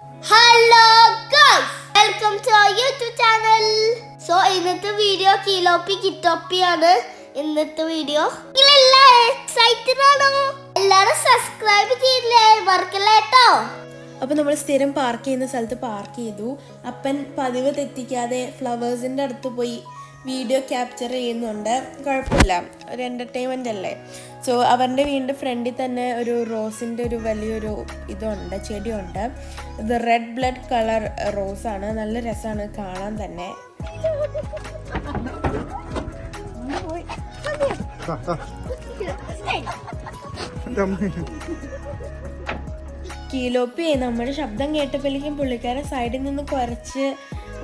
Hello guys welcome to our YouTube channel so ഇന്നത്തെ video കിലോപ്പി കിറ്റോപ്പിയാണ് ഇന്നത്തെ വീഡിയോ നിങ്ങളെല്ലാവരും എക്സൈറ്റഡ് ആണോ? എല്ലാരും സബ്സ്ക്രൈബ് ചെയ്തില്ലേ? മറക്കല്ലേ കേട്ടോ? അപ്പോൾ നമ്മൾ സ്ഥിരം പാർക്ക് ചെയ്യുന്ന സ്ഥലത്ത് പാർക്ക് ചെയ്തു. അപ്പൻ പതിവ് തെറ്റിക്കാതെ ഫ്ലവേഴ്സിന്റെ അടുത്ത് പോയി വീഡിയോ ക്യാപ്ചർ ചെയ്യുന്നുണ്ട്. കുഴപ്പമില്ല. ഒരു എന്റർടൈൻമെന്റ് അല്ലേ? സോ അവരുടെ വീടിന്റെ ഫ്രണ്ടിൽ തന്നെ ഒരു റോസിന്റെ ഒരു വലിയൊരു ഇതുണ്ട് ചെടിയുണ്ട്. ഇത് റെഡ് ബ്ലഡ് കളർ റോസാണ് നല്ല രസമാണ് കാണാൻ തന്നെ. കീലോപ്പി നമ്മുടെ ശബ്ദം കേട്ടപ്പോഴേക്കും പുള്ളിക്കാരൻ സൈഡിൽ നിന്ന് കുറച്ച്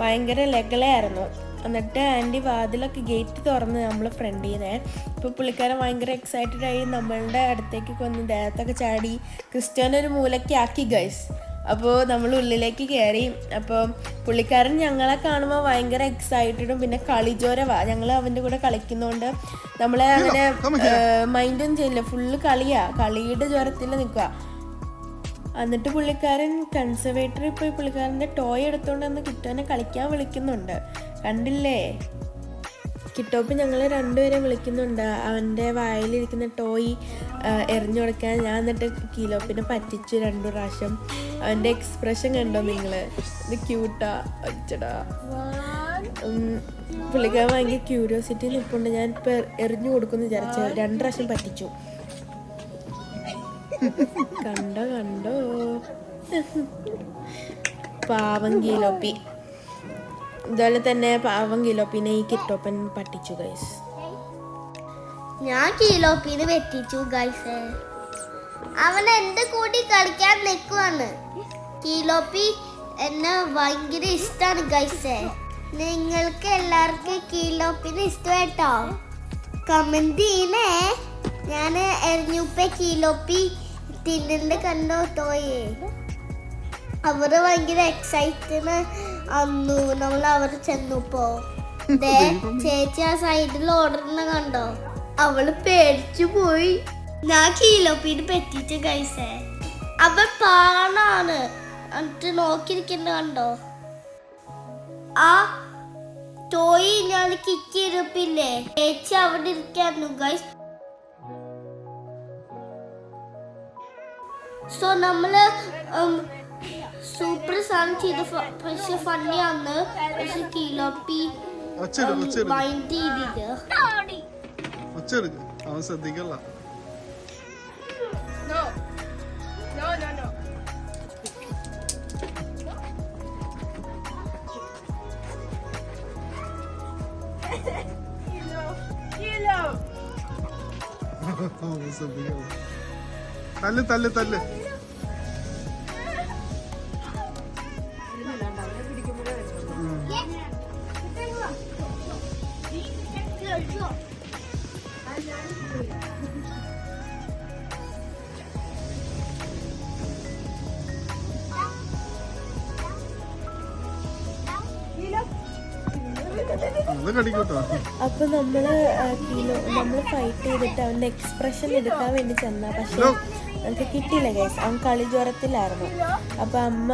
ഭയങ്കര ലഗളയായിരുന്നു. എന്നിട്ട് ആന്റി വാതിലൊക്കെ ഗേറ്റ് തുറന്ന് നമ്മൾ ഫ്രണ്ട് ചെയ്തേ ഇപ്പോൾ പുള്ളിക്കാരൻ ഭയങ്കര എക്സൈറ്റഡ് ആയി നമ്മളുടെ അടുത്തേക്ക് കൊന്ന് ദേഹത്തൊക്കെ ചാടി ക്രിസ്ത്യാനോ ഒരു മൂലയ്ക്ക് ആക്കി ഗൈസ് അപ്പോൾ നമ്മൾ ഉള്ളിലേക്ക് കയറി അപ്പോൾ പുള്ളിക്കാരൻ ഞങ്ങളെ കാണുമ്പോൾ ഭയങ്കര എക്സൈറ്റഡും പിന്നെ കളിജോരവാ. ഞങ്ങൾ അവന്റെ കൂടെ കളിക്കുന്നതുകൊണ്ട് നമ്മളെ അങ്ങനെ മൈൻഡൊന്നും ചെയ്യില്ല. ഫുള്ള് കളിയാ. കളിയുടെ ജ്വരത്തിൽ നിൽക്കുക എന്നിട്ട് പുള്ളിക്കാരൻ കൺസർവേറ്ററിൽ പോയി പുള്ളിക്കാരന്റെ ടോയ് എടുത്തുകൊണ്ട് വന്ന് കിട്ടോനെ കളിക്കാൻ വിളിക്കുന്നുണ്ട്. കണ്ടില്ലേ? കിട്ടോപ്പ് ഞങ്ങൾ രണ്ടുപേരെ വിളിക്കുന്നുണ്ട്. അവന്റെ വായിലിരിക്കുന്ന ടോയ് എറിഞ്ഞു കൊടുക്കാൻ. ഞാൻ എന്നിട്ട് കിലോപ്പിനെ പറ്റിച്ചു രണ്ടു പ്രാവശ്യം. അവന്റെ എക്സ്പ്രഷൻ കണ്ടോ നിങ്ങൾ ഇത് ക്യൂട്ടാ അച്ചടാ. പുള്ളിക്കാരൻ ഭയങ്കര ക്യൂരിയോസിറ്റി നിൽപ്പുണ്ട് ഞാൻ എറിഞ്ഞു കൊടുക്കുമെന്ന് വിചാരിച്ചു രണ്ട് പ്രാവശ്യം പറ്റിച്ചു. കണ്ടോ കണ്ടോ. പാവം കിലോപ്പി ഇതുപോലെ തന്നെ പാവം കിലോപ്പിനെ ഈ കിട്ടോപ്പൻ പട്ടിച്ചു ഗൈസ് ഞാൻ കിലോപ്പിന് പറ്റിച്ചു ഗൈസ് അവൻ എന്റെ കൂടി കളിക്കാൻ നിൽക്കുവാണ് കിലോപ്പി എന്നെ ഭയങ്കര ഇഷ്ടമാണ് ഗൈസേ നിങ്ങൾക്ക് എല്ലാവർക്കും കിലോപ്പിന് ഇഷ്ടമായിട്ടോ കമന്റ് ചെയ്യണേ. ഞാൻ എറിഞ്ഞുപ്പ കിലോപ്പി തിന്നുണ്ട് കണ്ടോ തോയെ? അവർ ഭയങ്കര എക്സൈറ്റഡ് അന്നു. നമ്മൾ അവർ ചെന്നപ്പോ. ചേച്ചി ആ സൈഡിൽ ഓടുന്ന കണ്ടോ? അവൾ പേടിച്ചു പോയി. ഞാൻ കീലോപ്പീന് പറ്റിച്ച് കൈസേ അവൻ പാണാണ്. എന്നിട്ട് നോക്കിയിരിക്കുന്ന കണ്ടോ? ആ തോയി ഞാൻ കിക്ക് ചേച്ചി അവിടെ ഇരിക്കായിരുന്നു ഗൈസ് സോ നമ്മൾ സൂപ്പർ സാധനം ചെയ്ത് പക്ഷെ ഫണ്ണി ഫണ്ണിയാന്ന് പക്ഷെ കിലോപ്പി ഒച്ചെടുക്ക്. അവൻ ശ്രദ്ധിക്കല്ല അവൻ ശ്രദ്ധിക്കല്ല തല്ല് തല്ല് തല്ല്. അപ്പൊ നമ്മൾ നമ്മൾ ഫൈറ്റ് ചെയ്തിട്ട് അവന്റെ എക്സ്പ്രഷൻ എടുക്കാൻ വേണ്ടി ചെന്ന. പക്ഷെ നമുക്ക് കിട്ടിയില്ല ഗൈസ് അവൻ കളിജ്വരത്തിലായിരുന്നു അപ്പൊ അമ്മ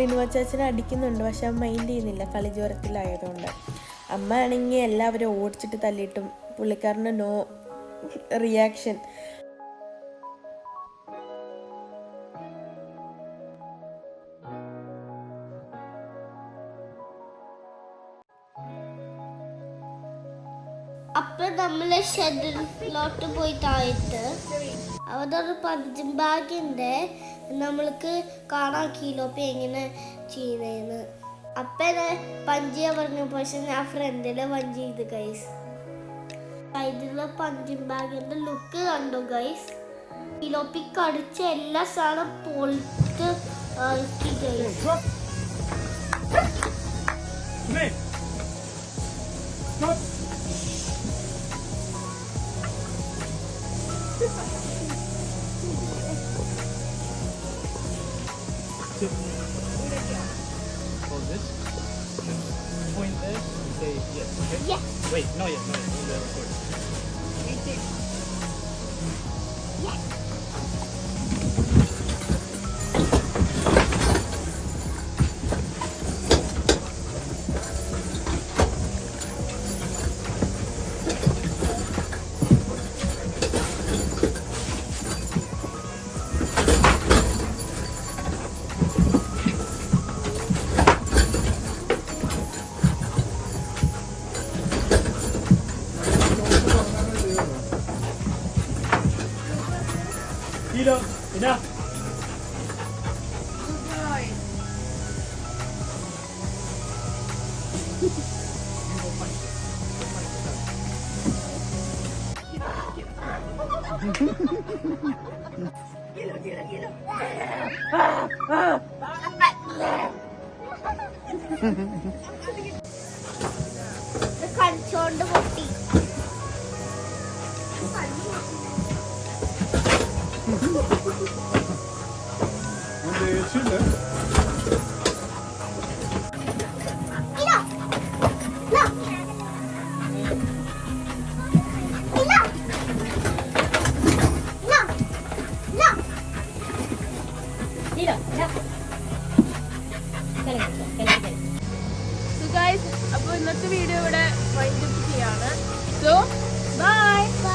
റിനുവ ചേച്ചനെ അടിക്കുന്നുണ്ട്. പക്ഷെ അവൻ മൈൻഡ് ചെയ്യുന്നില്ല. കളിജ്വരത്തിലായതുകൊണ്ട് അമ്മ ആണെങ്കിൽ എല്ലാവരും ഓടിച്ചിട്ട് തല്ലിയിട്ടും പുള്ളിക്കാരന് നോ റിയാക്ഷൻ അപ്പൊ നമ്മൾ ഷെഡിലോട്ട് പോയി താഴത്ത്. അവിടെ ഒരു പഞ്ചിങ് ബാഗിന്റെ നമ്മൾക്ക് കാണാൻ കിലോപ്പി എങ്ങനെ ചെയ്യുന്നതെന്ന് അപ്പം പഞ്ചിയ പറഞ്ഞ. പക്ഷെ ഞാൻ ഫ്രണ്ടിൽ പഞ്ച് ചെയ്ത് ഗൈസ് ഇതിലുള്ള പഞ്ചിങ് ബാഗിന്റെ ലുക്ക് കണ്ടു ഗൈസ് കിലോപ്പി കടിച്ച എല്ലാ സാധനം പൊളിച്ച് ആക്കി guys Okay? Yes. Wait, no yes, no yes. đi đâu thế nào Gila, gila, gila. Ah, ah, ah. കൺസോണ്ട് പൊട്ടി അപ്പോൾ ഇന്നത്തെ വീഡിയോ ഇവിടെ വൈൻഡപ്പ് ചെയ്യാണ് സോ ബൈ.